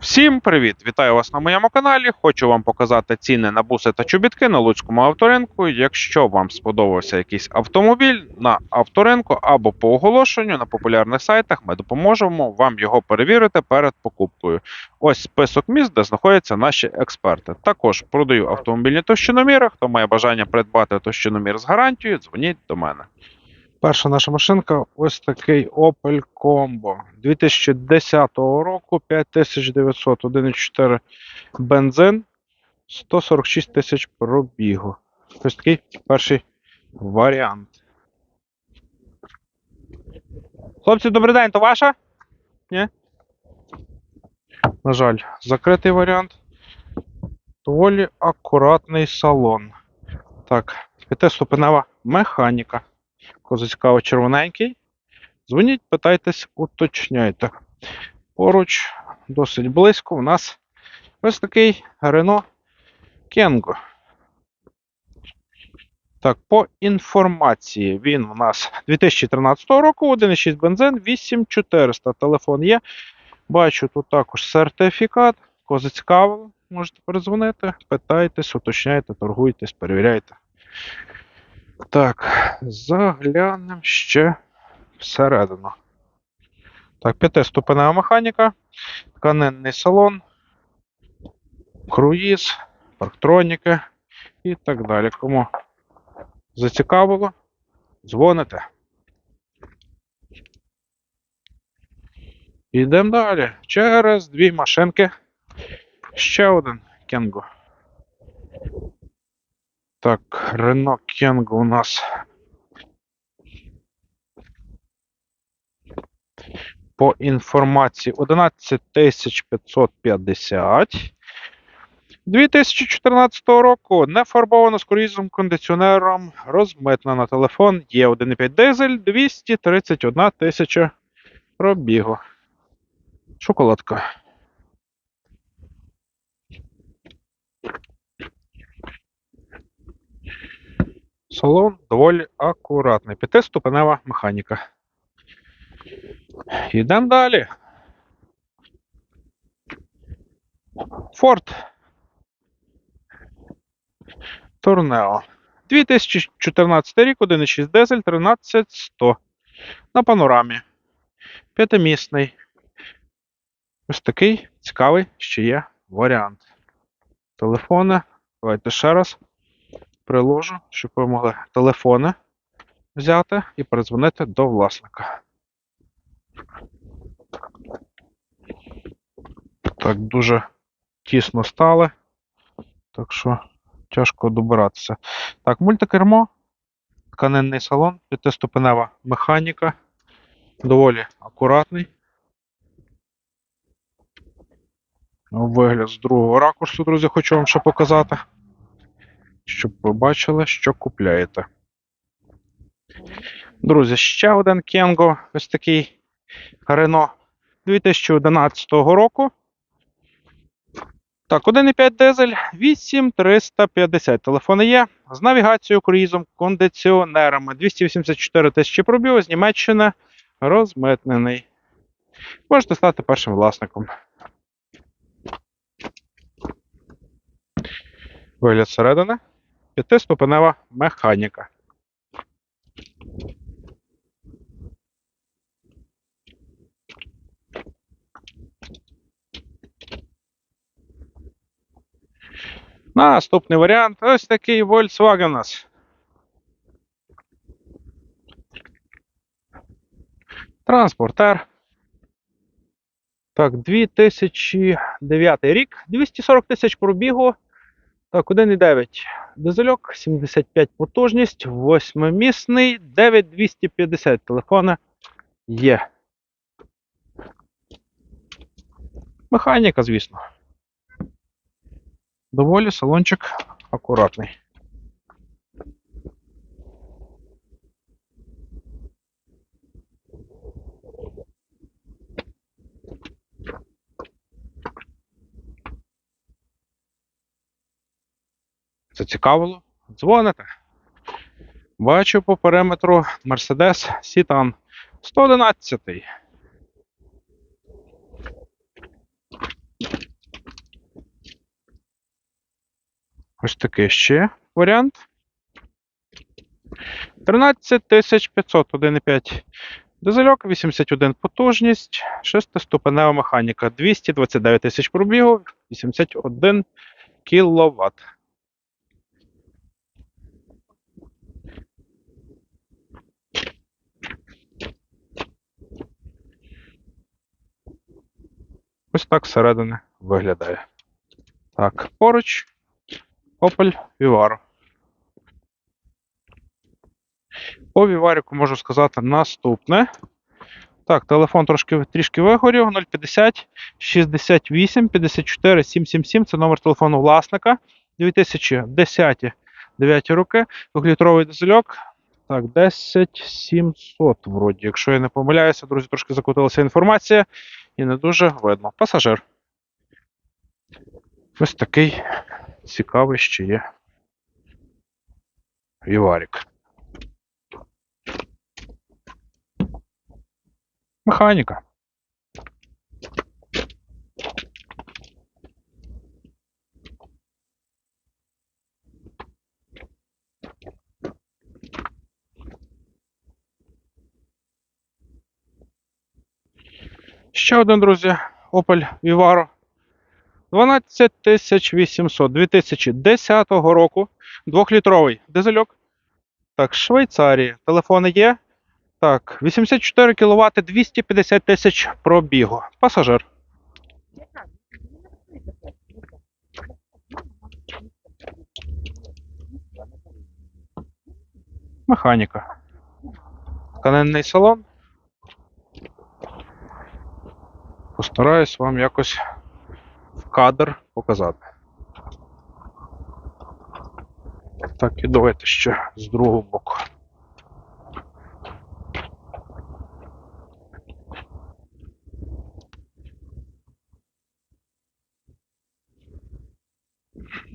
Всім привіт! Вітаю вас на моєму каналі. Хочу вам показати ціни на буси та чобітки на Луцькому авторинку. Якщо вам сподобався якийсь автомобіль на авторинку або по оголошенню на популярних сайтах, ми допоможемо вам його перевірити перед покупкою. Ось список міст, де знаходяться наші експерти. Також продаю автомобільні товщиноміри. Хто має бажання придбати товщиномір з гарантією, дзвоніть до мене. Перша наша машинка ось такий Opel Combo 2010 року 5900 1,4 бензин 146 тисяч пробігу. Ось такий перший варіант. Хлопці, добрий день, то ваша? Ні? На жаль, закритий варіант. Доволі акуратний салон. Так, п'ятиступенева механіка. Кого цікаво червоненький. Дзвоніть, питайтесь, уточняйте. Поруч, досить близько, у нас ось такий Renault Kengo. Так, по інформації, він у нас 2013 року, 1,6 бензин, 8400. Телефон є. Бачу тут також сертифікат. Кого зацікавило, можете передзвонити, питайтесь, уточняйте, торгуйтесь, перевіряйте. Так, заглянемо ще всередину. Так, п'ятиступенева механіка, тканинний салон, круїз, парктроніки і так далі. Кому зацікавило, дзвоните. Йдемо далі. Через дві машинки. Ще один Кенго. Так, Renault Kangoo у нас по інформації 11550. 2014 року не фарбовано з круїзом кондиціонером, розмитна на телефон, є 1,5 дизель, 231 тисяча пробігу. Шоколадка. Салон доволі акуратний. П'ятиступенева механіка. Йдемо далі. Форд. Торнео. 2014 рік, 1,6 дизель, 13100. На панорамі. П'ятимісний. Ось такий цікавий ще є варіант. Телефони. Давайте ще раз приложу, щоб ви могли телефони взяти і передзвонити до власника. Так, дуже тісно стали, так що тяжко добиратися. Так, мультикермо, тканинний салон, п'ятиступенева механіка, доволі акуратний. Вигляд з другого ракурсу, друзі, хочу вам ще показати щоб ви бачили, що купляєте. Друзі, ще один Кенго, ось такий Renault 2011 року. Так, 1,5 дизель, 8350. Телефони є. З навігацією, круїзом, кондиціонерами. 284 тисячі пробігу з Німеччини розмитнений. Можете стати першим власником. Вигляд середини. П'ятиступенева механіка. Наступний варіант. Ось такий Volkswagen. Транспортер. Так, 2009 рік. 240 тисяч пробігу. Так, 1,9. Дизельок, 75 потужність, 8-місний, 9250 телефона є. Механіка, звісно. Доволі салончик акуратний. зацікавило, дзвоните. Бачу по периметру Mercedes Сітан 111. Ось такий ще варіант. 13500 1,5 дизельок, 81 потужність, 6-ступенева механіка, 229 тисяч пробігу, 81 кВт. Ось так зсередини виглядає. Так, поруч Opel Vivaro. По Віваріку можу сказати наступне. Так, телефон трошки трішки вигорів. 050 68 54 777. Це номер телефону власника. 2010 9 роки. Двохлітровий дизельок. Так, 10700 вроді. Якщо я не помиляюся, друзі, трошки закутилася інформація і не дуже видно. Пасажир. Ось такий цікавий ще є. Віварік. Механіка. Ще один, друзі, Opel Vivaro. 12800 2010 року. Двохлітровий дизельок. Так, Швейцарії. Телефони є. Так, 84 кВт, 250 тисяч пробігу. Пасажир. Механіка. Тканинний салон. Постараюсь вам якось в кадр показати. Так, і давайте ще з другого боку.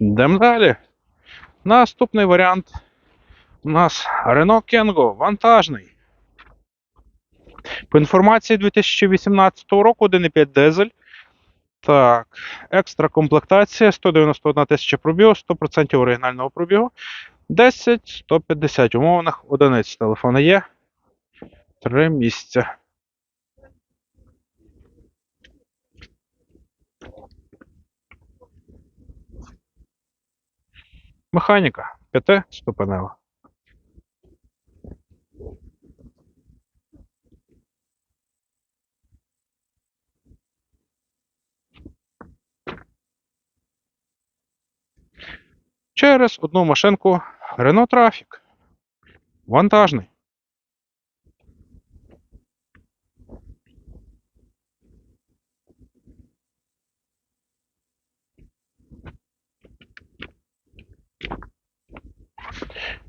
Йдемо далі. Наступний варіант у нас Renault Kangoo вантажний. По інформації 2018 року 1,5 дизель. Так, екстра комплектація 191 тисяча пробігу, 100% оригінального пробігу. 10 150 умовних одиниць телефона є. Три місця. Механіка 5 ступенева. Через одну машинку Renault Trafic. Вантажний.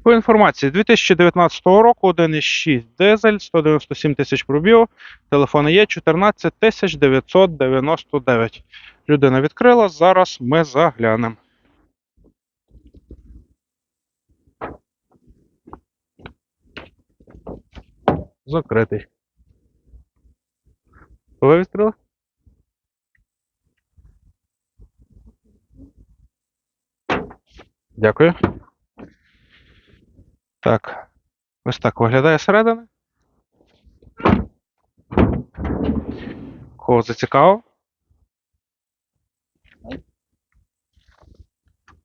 По інформації 2019 року 1,6 дизель, 197 тисяч пробігу, телефони є 14 999. Людина відкрила, зараз ми заглянемо. Закритий. Ви відкрили? Дякую. Так. Ось так виглядає середина. Кого зацікавив?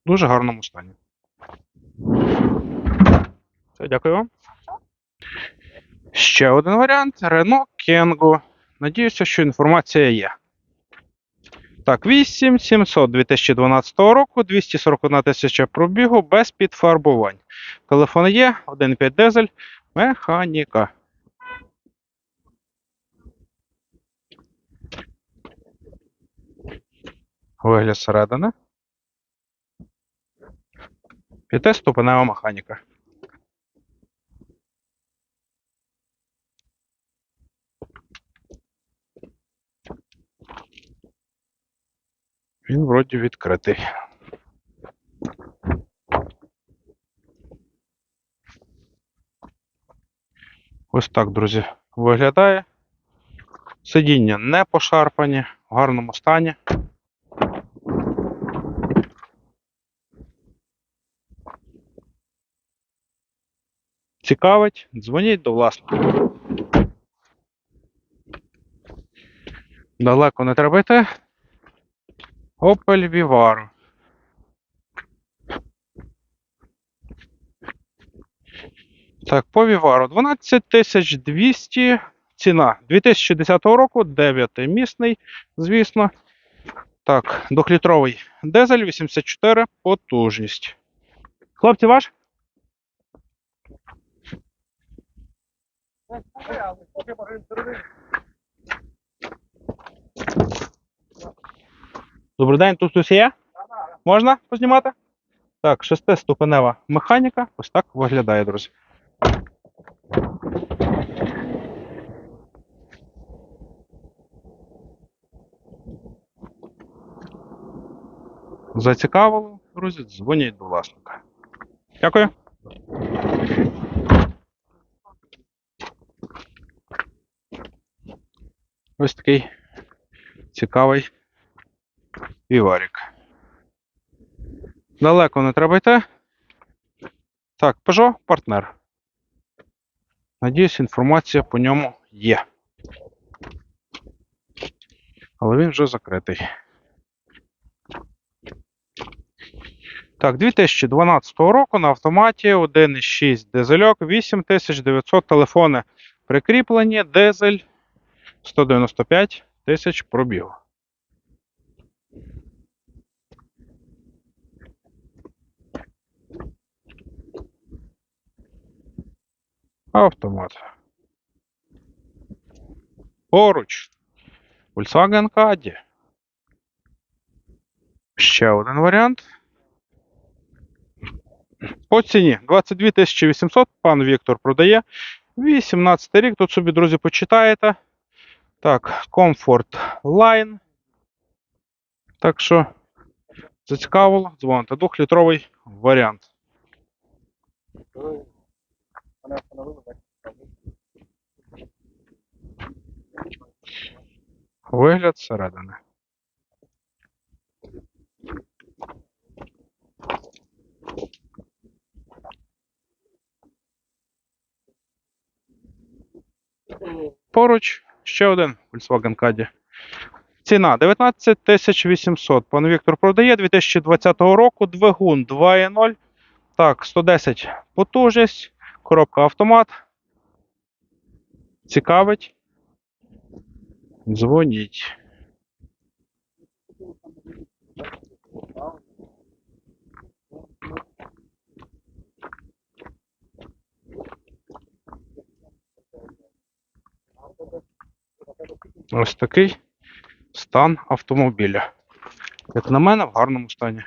Дуже гарному стані. Все, дякую вам. Ще один варіант Renault Kangoo. Надіюся, що інформація є. Так, 8700 2012 року, 241 тисяча пробігу без підфарбувань. Телефон є, 1,5 дизель, механіка. Вигляд середини. П'ятиступенева механіка. Він вроді відкритий. Ось так, друзі, виглядає. Сидіння не пошарпані, в гарному стані. Цікавить, дзвоніть до власного. Далеко не треба йти. Opel Vivaro. Так, по Vivaro 12200 ціна 2010 року, 9 місний, звісно. Так, двохлітровий дизель 84 потужність. Хлопці, ваш? Добрий день, тут хтось є? Можна познімати? Так, шестиступенева механіка. Ось так виглядає, друзі. Зацікавило, друзі, дзвоніть до власника. Дякую. Ось такий цікавий віварік. Далеко не треба йти. Так, Peugeot партнер. Надіюсь, інформація по ньому є. Але він вже закритий. Так, 2012 року на автоматі 1,6 дизельок, 8900 телефони прикріплені, дизель 195 тисяч пробігу. Автомат. Поруч. Volkswagen Caddy. Ще один варіант. По ціні 22 800 пан Віктор продає. 18 рік. Тут собі, друзі, почитаєте. Так, Comfort Line. Так що, зацікавило, дзвоните. Двохлітровий варіант. Вигляд зсередини. Поруч ще один Volkswagen Caddy. Ціна 19 800. Пан Віктор продає 2020 року. Двигун 2.0. Так, 110 потужність. Коробка автомат. Цікавить. Дзвоніть. Ось такий стан автомобіля. Як на мене, в гарному стані.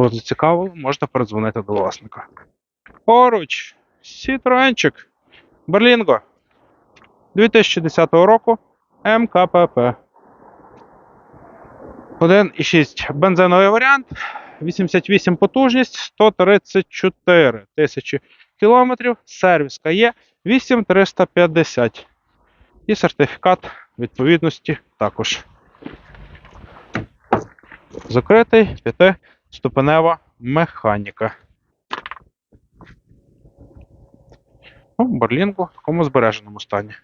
Кого зацікавило, можна передзвонити до власника. Поруч, Citroenчик Берлінго 2010 року МКПП. 1,6 бензиновий варіант, 88 потужність, 134 тисячі кілометрів. Сервіска є 8350. І сертифікат відповідності також. Закритий п'ятиступенева механіка. Ну, Берлінку в такому збереженому стані.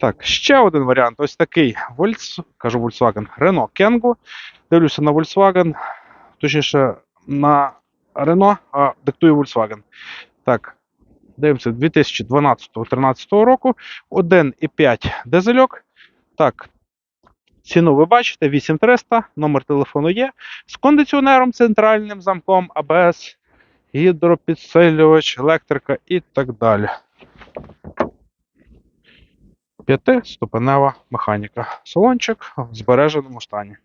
Так, ще один варіант. Ось такий Volks, кажу Volkswagen Renault Kangoo. Дивлюся на Volkswagen, точніше на Renault, а диктую Volkswagen. Так, дивимося 2012-2013 року. 1,5 дизельок. Так, ціну ви бачите, 8300, номер телефону є. З кондиціонером центральним замком, АБС, гідропідсилювач, електрика і так далі. П'ятиступенева механіка. Салончик в збереженому стані.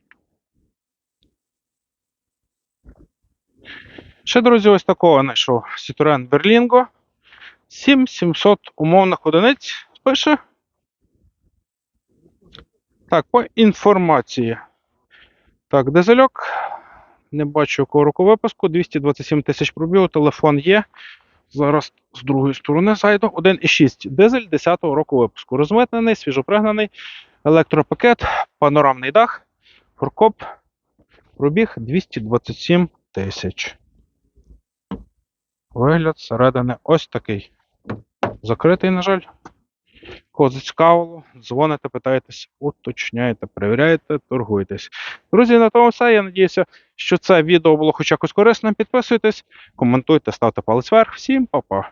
Ще, друзі, ось такого знайшов Citroen Berlingo. 7700 умовних одиниць пише. Так, по інформації. Так, дизельок. Не бачу якого року випуску. 227 тисяч пробігу, телефон є. Зараз з другої сторони зайду. 1,6 дизель 10-го року випуску. Розмитнений, свіжопригнаний, електропакет, панорамний дах, форкоп. Пробіг 227 тисяч. Вигляд зсередини ось такий. Закритий, на жаль. Кого зацікавило, дзвоните, питаєтесь, уточняєте, перевіряєте, торгуєтесь. Друзі, на тому все. Я надіюся, що це відео було хоч якось корисним. Підписуйтесь, коментуйте, ставте палець вверх. Всім па-па.